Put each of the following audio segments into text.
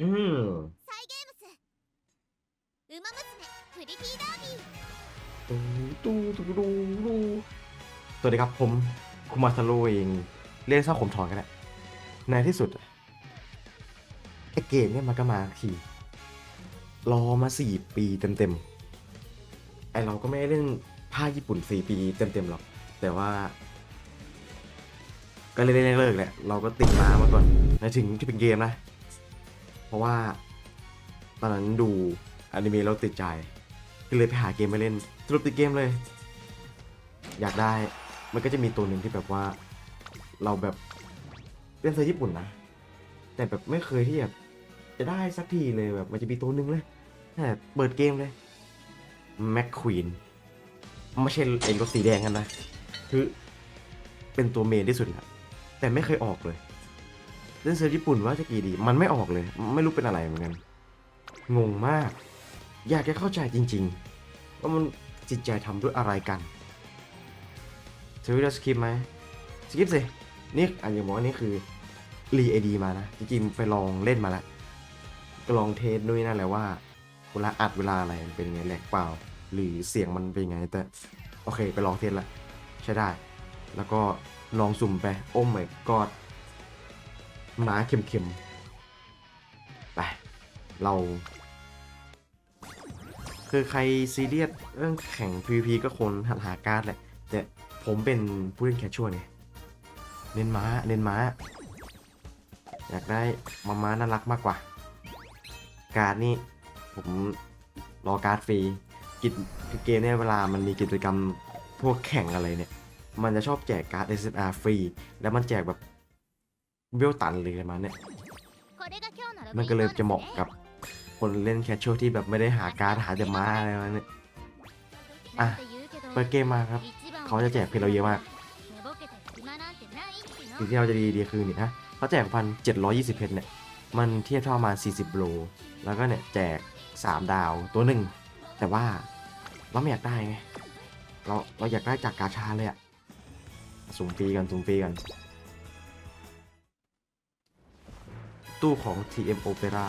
อืมตูตูตูตูตูสวัสดีครับผมคุมาซาโรเองเรียกซ่าขมถอนกันแหละในที่สุดไอเกมเนี่ยมันก็มาขี่รอมาสี่ปีเต็มๆไอเราก็ไม่ได้เล่นภาคญี่ปุ่นสี่ปีเต็มๆหรอก แต่ว่า ก็เล่นเลิกแหละเราก็ติดมามาก่อนถึงที่เป็นเกมนะ ราะว่า ตอนนั้นดูอนิเมะแล้วติดใจ ก็เลยไปหาเกมมาเล่นสรุปติดเกมเลย อยากได้มันก็จะมีตัวหนึ่งที่แบบว่า เราแบบเล่นเซอร์ญี่ปุ่นนะ แต่แบบไม่เคยที่แบบจะได้สักทีเลยแบบ มันจะมีตัวหนึ่งเลยแต่เปิดเกมเลยแม็กควีนไม่ใช่ไอ้รถสีแดงกันนะ คือเป็นตัวเมนที่สุดละแต่ไม่เคยออกเลย เล่นเซอร์ญี่ปุ่นว่าจะกี่ดี มันไม่ออกเลย ไม่รู้เป็นอะไรเหมือนกัน งงมาก อยากจะเข้าใจจริง ๆ ว่ามันจิตใจทำด้วยอะไรกันจะวิดีโอสคริปไหมสคริปสิ นี่อันอย่างบอกว่านี่คือรีไอดีมานะ จริงๆไปลองเล่นมาแล้วลองเทสด้วยนั่นแหละว่าเวลาอัดเวลาอะไรมันเป็นไงแหลกเปล่า หรือเสียงมันเป็นไงแต่โอเคไปลองเทสละใช้ได้ แล้วก็ลองสุ่มไปโอ้ไม่กอด ม้าเข็มๆ ไป เรา คือใครซีเรียสเรื่องแข่ง PVP ก็คนหัดหาการ์ดแหละ แต่ผมเป็นผู้เล่นแคชชวลไงเน้นม้า เน้นม้า อยากได้มาม้าน่ารักมากกว่า การ์ดนี่ผมรอการ์ดฟรีกิจคือเกมเนี่ยเวลามันมีกิจกรรมพวกแข่งอะไรเนี่ย มันจะชอบแจกการ์ด SSR ฟรี แล้วมันแจกแบบ เวลตันเลยมาเนี่ย มันก็เลยจะเหมาะกับคนเล่นแคชชวลที่แบบไม่ได้หาการหาเดมาอะไรมาเนี่ย อะ เปิดเกมมาครับ เขาจะแจกเพลเราเยอะมาก สิ่งที่เราจะดีดีคือเนี่ยนะเขาแจกพันเจ็ดร้อยยี่สิบเพชรเนี่ย มันเทียบเท่ามาสี่สิบโล แล้วก็เนี่ยแจกสามดาวตัวหนึ่ง แต่ว่าเราไม่อยากได้ไง เราเราอยากได้จากกาชาเลยอะสุ่มฟรีกันสุ่มฟรีกัน ตู้ของ TM Opera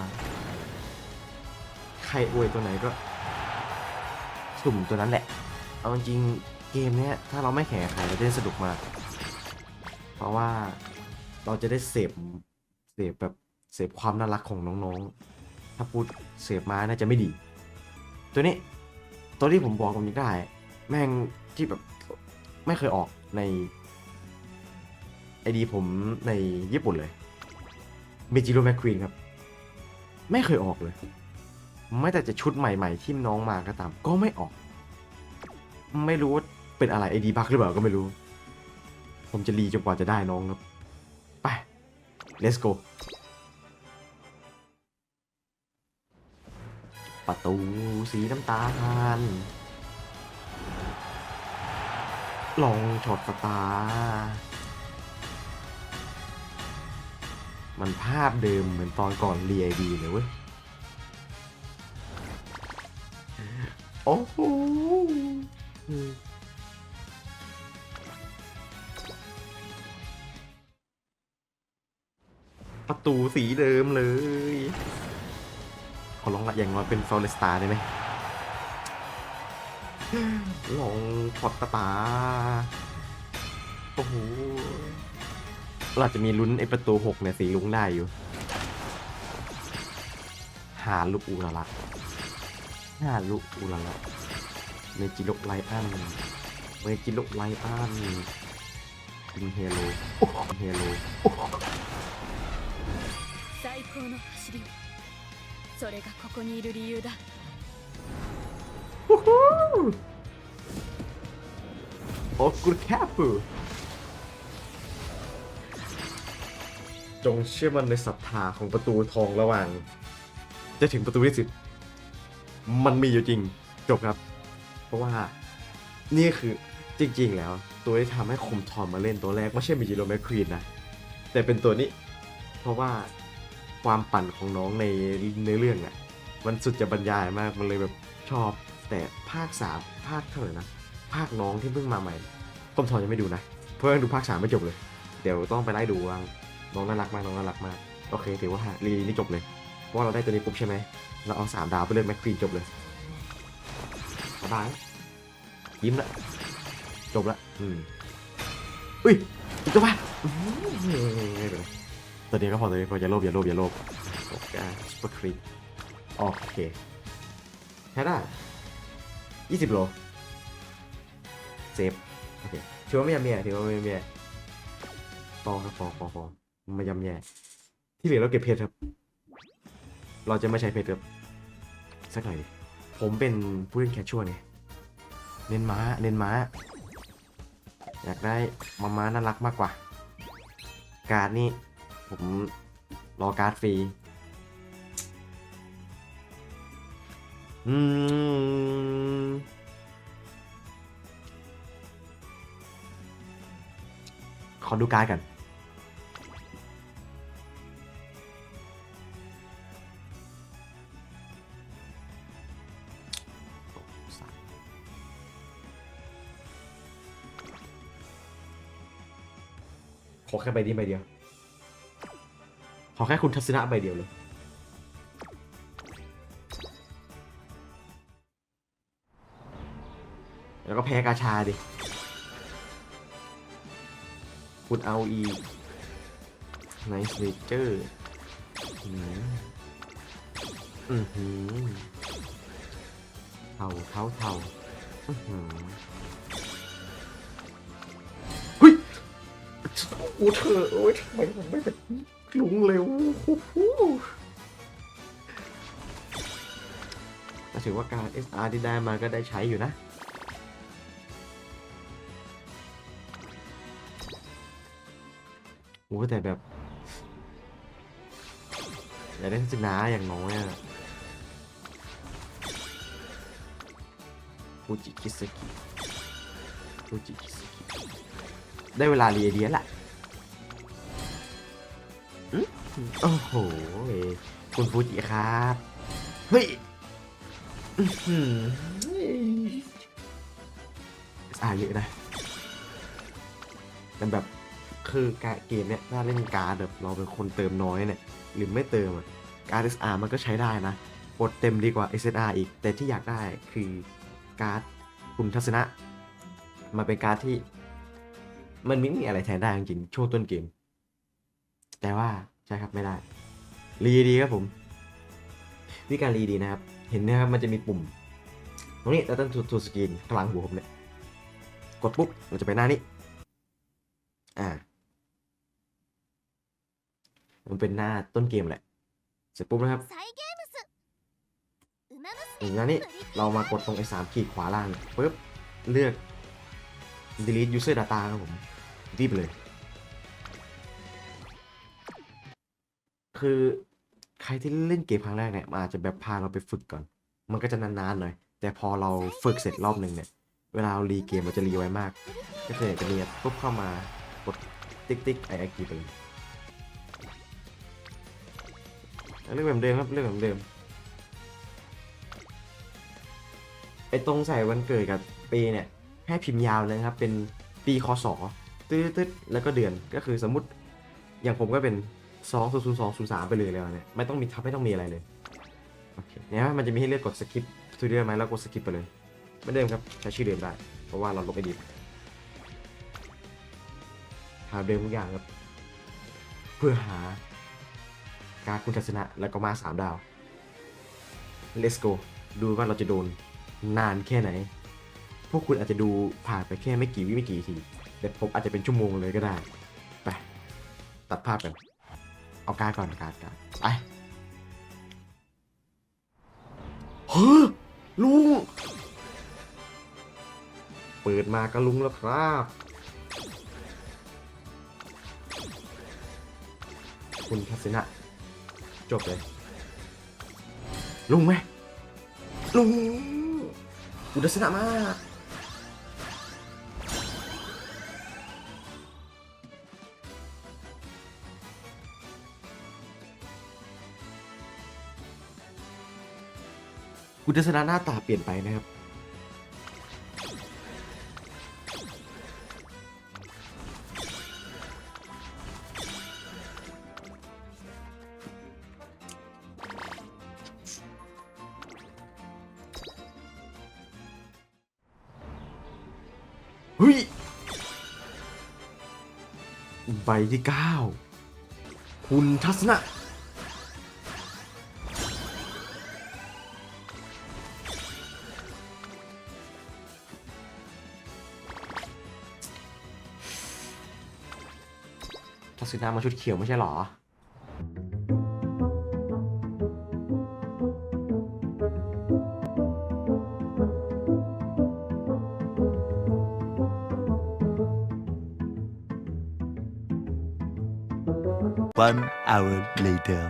ใครอวยตัวไหนก็สุ่มตัวนั้นแหละ เอาจริงเกมเนี้ยถ้าเราไม่แข่งกับใครเราจะเล่นสนุกมาก เพราะว่าเราจะได้เสพเสพแบบเสพความน่ารักของน้องๆ ถ้าพูดเสพมาน่าจะไม่ดี ตัวนี้ตัวที่ผมบอกผมยังได้ แม่งที่แบบไม่เคยออกในไอดีผมในญี่ปุ่นเลย เมจิโรแมคควีนครับ ไม่เคยออกเลย ไม่แต่จะชุดใหม่ๆที่น้องมาก็ตาม ก็ไม่ออก ไม่รู้ว่าเป็นอะไรไอดีบักหรือเปล่าก็ไม่รู้ ผมจะรีจนกว่าจะได้น้องครับ ไป let's go ประตูสีน้ำตาล ลองช็อตสตาร์ มันภาพเดิมเหมือนตอนก่อนเรียดีเลยเว้ย โอ้โหประตูสีเดิมเลย ขอลองละอย่างน้อยเป็นฟอเลสตาได้ไหมลองพอตตา โอ้โห เราอาจจะมีลุ้นไอประตูหกเนี่ยสีลุ้งได้อยู่ หาลูกอูละละหาลูกอูละละเมจิโลไลอันเมจิโลไลอันคิมเฮโลเฮโล 最高の走りをそれがここにいる理由だ โอ้กุดแคปู จงเชื่อมันในศรัทธาของประตูทองระหว่าง จะถึงประตูที่สิบมันมีอยู่จริงจบครับ เพราะว่านี่คือจริง ๆ แล้ว ตัวที่ทำให้คมทอนมาเล่นตัวแรกไม่ใช่มิจิโรแมคควีนนะ แต่เป็นตัวนี้ เพราะว่าความปั่นของน้องในในเรื่องอะ่ะ มันสุดจะบรรยายมากมันเลยแบบชอบ แต่ภาคสามภาคเท่าไหร่นะ ภาคน้องที่เพิ่งมาใหม่ต้มทอนยังไม่ดูนะ เพราะยังดูภาคสามไม่จบเลย เดี๋ยวต้องไปไล่ดูว่า น้องน่ารักมากน้องน่ารักมากโอเคถือว่ารีนี่จบเลยเพราะว่าเราได้ตัวนี้ปุ๊บใช่ไหมเราเอาสามดาวไปเลือกแม็กควีนจบเลยสบายยิ้มละจบละอืมอุ้ยอีกตัวป่ะอื้อหือตัวนี้ก็พอตัวนี้พออย่าโลภอย่าโลภอย่าโลภโอเคสปอร์ครีโอเคใช้ได้ยี่สิบโลเซฟโอเคถือว่าไม่ยำแย่ถือว่าไม่ยำแย่พอครับพอพอพอไม่ยำแย่ ที่เหลือเราเก็บเพชรครับ เราจะไม่ใช้เพชรครับสักหน่อย ผมเป็นผู้เล่นแคชชัวร์ไงเน้นม้า เน้นม้า อยากได้มาม้าน่ารักมากกว่า การ์ดนี่ผมรอการ์ดฟรี อืม ขอดูการ์ดกัน แค่ใบนี้ใบเดียว ขอแค่คุณทัศนะใบเดียวเลยแล้วก็แพ้กาชาดิ คุณเอาอีไนส์เนเจอร์อือหือเท่าเท่าเท่าอือหือ อู้เธอโอ้ยทำไมมันไม่เป็นลุงเร็วโอ้โหถือว่าการ SR ที่ได้มาก็ได้ใช้อยู่นะโอ้แต่แบบอยากได้ทัศนะอย่างน้อยอะฟูจิคิสกิฟูจิคิสกิ ได้เวลาเรียเดียนละอือโอ้โห คุณฟูจิครับ เฮ้ยอือหืออ่าเยอะนะแต่แบบคือการเกมเนี้ยถ้าเล่นการ์ดแบบเราเป็นคนเติมน้อยเนี่ย หรือไม่เติมการ์ด SR มันก็ใช้ได้นะกดเต็มดีกว่า SR อีก แต่ที่อยากได้คือการ์ดคุณทัศนะ มันเป็นการ์ดที่ มันไม่มีอะไรแทนได้จริงช่วงต้นเกม แต่ว่าใช่ครับไม่ได้ รีดีครับผม วิการรีดีนะครับ เห็นนะครับมันจะมีปุ่ม ตรงนี้เรวต้องทูสกรีนกลางหัวผมเนี่ยกดปุ๊บมันจะไปหน้านี้ อ่า มันเป็นหน้าต้นเกมแหละ เสร็จปุ๊บนะครับอีกหน้านี้เรามากดตรงไอ้สามขีดขวาล่างปุ๊บเลือก delete user data ครับผม รีบเลย คือใครที่เล่นเกมครั้งแรกเนี่ยมันอาจจะแบบพาเราไปฝึกก่อน มันก็จะนานๆหน่อย แต่พอเราฝึกเสร็จรอบหนึ่งเนี่ย เวลาเรารีเกมมันจะรีไวมาก ก็คืออยากจะเรียปุ๊บเข้ามากดติ๊กติ๊กไอไอกีไปเลยเรื่องแบบเดิมครับเรื่องแบบเดิมไอตรงใส่วันเกิดกับปีเนี่ย ให้พิมพ์ยาวเลยครับ เป็นปีคศ ตืดดๆแล้วก็เดือนก็คือสมมติอย่างผมก็เป็น2 0 0 2 0 3ไปเลยแล้วเนี่ยไม่ต้องมีทับไม่ต้องมีอะไรเลยโอเคเนี่ยมันจะมีให้เลือกกดสกิปทูเดียไหมแล้วกดสกิปไปเลยเหไม่เดิมครับใช้ชื่อเดิมได้ เพราะว่าเราลบไอดีหาเดิมทุกอย่างครับ เพื่อหาการคุณทัศนะแล้วก็มาสามดาว let's go ดูว่าเราจะโดนนานแค่ไหน พวกคุณอาจจะดูผ่านไปแค่ไม่กี่วิไม่กี่ที แต่ผมอาจจะเป็นชั่วโมงเลยก็ได้ ไป ตัดภาพกัน เอาการดก่อนการดการดไปเฮ้อลุง เปิดมาก็ลุงแล้วครับ คุณทัศนะ จบเลย ลุงไหมลุงคุณทัศนะมาก คุณทัศนะหน้าตาเปลี่ยนไปนะครับ เฮ้ย ใบที่เก้า คุณทัศนะ ทัศนะมาชุดเขียวไม่ใช่เหรอ One hour later.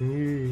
อืม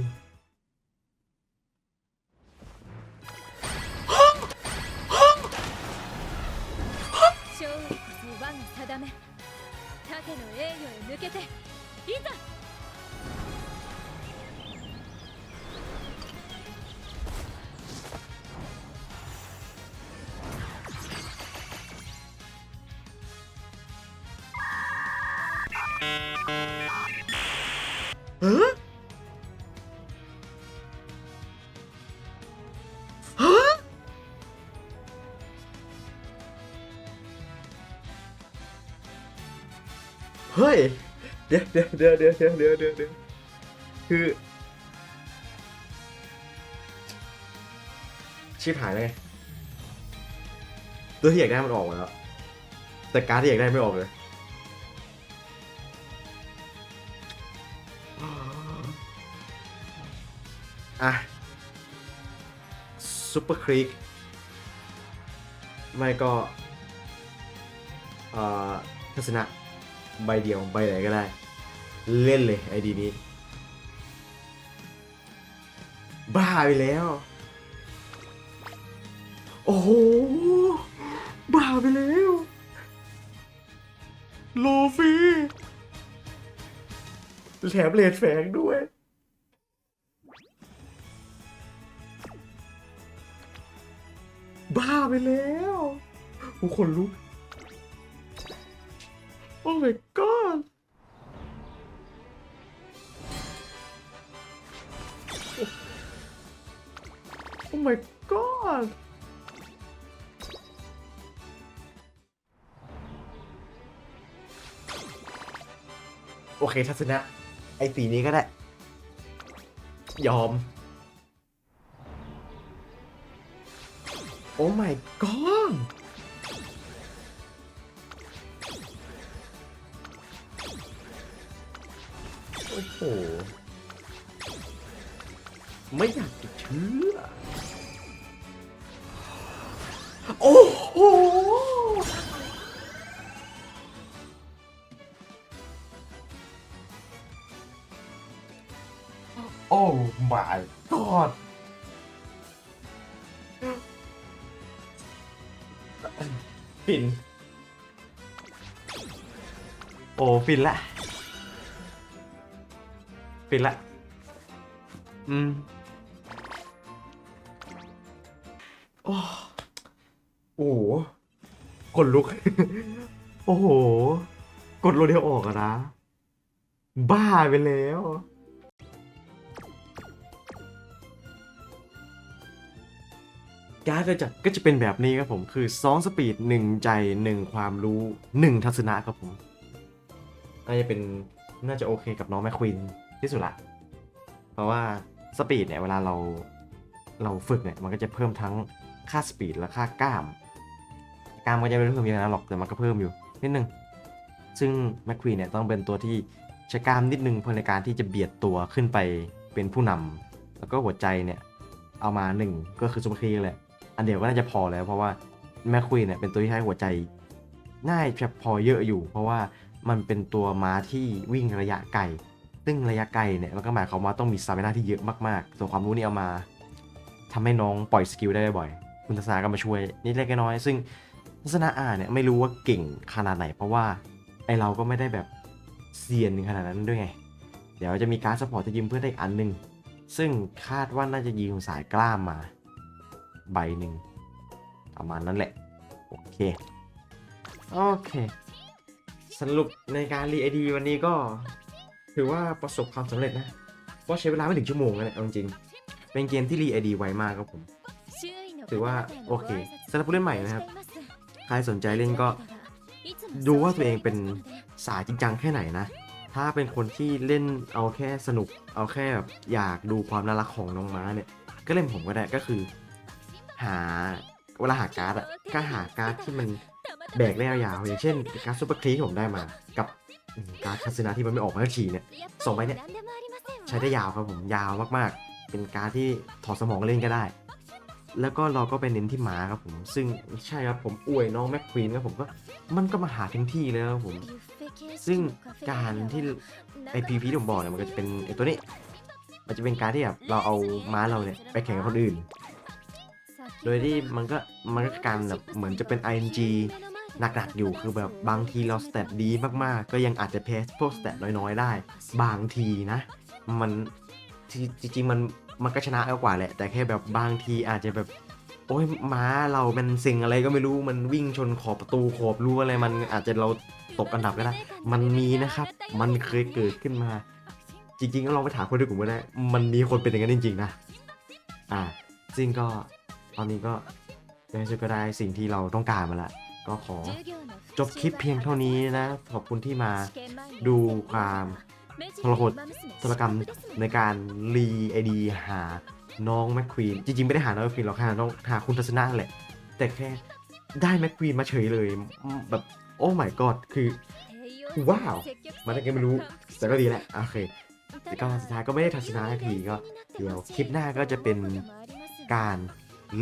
เฮ้ย เดี๋ยวเดี๋ยวเดี๋ยวเดี๋ยวเดี๋ยวเดี๋ยวเดี๋ยวคือ ชิบหายเลยตัวที่อยากได้มันออกแล้ว แต่การที่อยากได้ไม่ออกเลย อะซูเปอร์คลิกไม่ก็เอ่อทัศนะ ใบเดียวใบไหนก็ได้ เล่นเลยไอดีนี้ บ้าไปแล้ว โอ้โห บ้าไปแล้ว โลฟีแถมเลดแฝงด้วยบ้าไปแล้วกูขนลุก my god โอ้ my god โอเคทัศนะ ไอ้สีนี้ก็ได้ ยอม โอ้ my god โอ้โห ไม่อยากจะเชื่อ โอ้โห โอ้ my god ฟิน โอ้ ฟินละ ฟินละ อืมโอ้โอ้โหกดลุก โอ้โห กดโรเดียวออกอะนะ บ้าไปแล้ว การ์ดก็จะก็จะเป็นแบบนี้ครับผมคือ 2 สปีด 1 ใจ 1 ความรู้ 1 ทัศนะครับผม น่าจะเป็นน่าจะโอเคกับน้องแมคควิน ที่สุดละ เพราะว่าสปีดเนี่ยเวลาเราเราฝึกเนี่ยมันก็จะเพิ่มทั้งค่าสปีดและค่ากล้าม กล้ามก็จะไม่ได้เพิ่มเยอะนะหรอกแต่มันก็เพิ่มอยู่นิดนึง ซึ่งแมคควีนเนี่ยต้องเป็นตัวที่ใช้กล้ามนิดนึงเพื่อในการที่จะเบียดตัวขึ้นไปเป็นผู้นำแล้วก็หัวใจเนี่ยเอามาหนึ่งก็คือซูเปอร์ครีแหละ อันเดียวก็น่าจะพอแล้ว เพราะว่าแมคควีนเนี่ยเป็นตัวที่ใช้หัวใจน่าจะพอเยอะอยู่ เพราะว่ามันเป็นตัวม้าที่วิ่งระยะไกล ซึ่งระยะไกลเนี่ยมันก็หมายความว่าต้องมีสตามินาที่เยอะมากๆ ส่วนความรู้นี่เอามาทำให้น้องปล่อยสกิลได้บ่อย คุณทัศนาก็มาช่วยนิดเล็กน้อย ซึ่งทัศนาอ่านเนี่ยไม่รู้ว่าเก่งขนาดไหน เพราะว่าไอเราก็ไม่ได้แบบเซียนขนาดนั้นด้วยไง เดี๋ยวจะมีการดซัพพอร์ตจะยืมเพื่อนได้อีกอันหนึงซึ่งคาดว่าน่าจะยืมสายกล้ามมา ใบหนึ่งประมาณนั้นแหละ โอเค โอเค สรุปในการรีไอดีวันนี้ก็ ถือว่าประสบความสำเร็จนะ เพราะใช้เวลาไม่ถึงชั่วโมงนะเนี่ยเอาจริง เป็นเกมที่รีไอดีไวมากครับผม ถือว่าโอเคสำหรับผู้เล่นใหม่นะครับ ใครสนใจเล่นก็ ดูว่าตัวเองเป็นสายจริงจังแค่ไหนนะ ถ้าเป็นคนที่เล่นเอาแค่สนุก เอาแค่แบบอยากดูความน่ารักของน้องม้าเนี่ย ก็เล่นผมก็ได้ก็คือ หาเวลาหาการ์ดอะก็หาการ์ดที่มันแบกได้ยาวอย่างเช่นการ์ดซูเปอร์คลีผมได้มา กับ อืมการ์ดคาสินาที่มันไม่ออกมาสักทีเนี่ยส่งไปเนี่ยใช้ได้ยาวครับผมยาวมากๆ เป็นการดที่ถอดสมองเล่นก็ได้ แล้วก็เราก็ไปเน้นที่หมาครับผม ซึ่งใช่ครับผมอวยน้องแม็กควีนครับผมก็มันก็มาหาถึงที่แล้วครับผม ซึ่งการที่ไอพีพีที่ผมบอกเนี่ยมันก็จะเป็นไอตัวนี้ มันจะเป็นการที่แบบเราเอาม้าเราเนี่ยไปแข่งกับคนอื่น โดยที่มันก็มันก็การแบบเหมือนจะเป็น ING หนักๆอยู่คือแบบบางทีเราสเตตดีมากๆ ก็ยังอาจจะแพ้พวกสเตตน้อยๆ ได้ บางทีนะ มันจริงๆมันมันก็ชนะเอากว่าแหละ แต่แค่แบบบางทีอาจจะแบบ โอ้ยม้าเรามันสิ่งอะไรก็ไม่รู้มันวิ่งชนขอบประตูขอบรั้วอะไรมันอาจจะเราตกอันดับก็ได้ มันมีนะครับ มันเคยเกิดขึ้นมา จริงๆก็ลองไปถามคนที่กลุ่มก็ได้ มันมีคนเป็นอย่างนั้นจริง ๆ นะ อ่าซึ่งก็ตอนนี้ก็ยังจะก็ได้สิ่งที่เราต้องการมาละ ก็ขอจบคลิปเพียงเท่านี้นะ ขอบคุณที่มาดูความทรหดทรกรรมในการรีไอดีหาน้องแมคควีน จริงๆ ไม่ได้หาน้องแมคควีนหรอกค่ะน้องหาคุณทัศนะแหละ แต่แค่ได้แมคควีนมาเฉยเลยแบบโอ้ my god คือ ว้าว มันยังไงไม่รู้ แต่ก็ดีแหละ โอเคแต่ก็สุดท้ายก็ไม่ได้ทัศนะทีก็ เดี๋ยวคลิปหน้าก็จะเป็นการ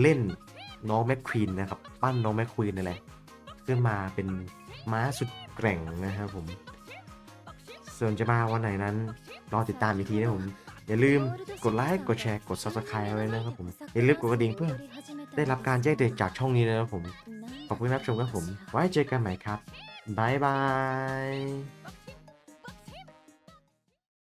เล่นน้องแมคควีนนะครับ ปั้นน้องแมคควีนนี่แหละขึ้นมาเป็นม้าสุดแกร่งนะครับผม ส่วนจะมาวันไหนนั้น รอติดตามอีกทีนะผม อย่าลืมกดไลค์ กดแชร์ กด subscribe ไว้นะครับผม อย่าลืมกดกระดิ่งเพื่อได้รับการแจ้งเตือนจากช่องนี้นะครับผม ขอบคุณรับชมครับผม ไว้เจอกันใหม่ครับ บ๊ายบาย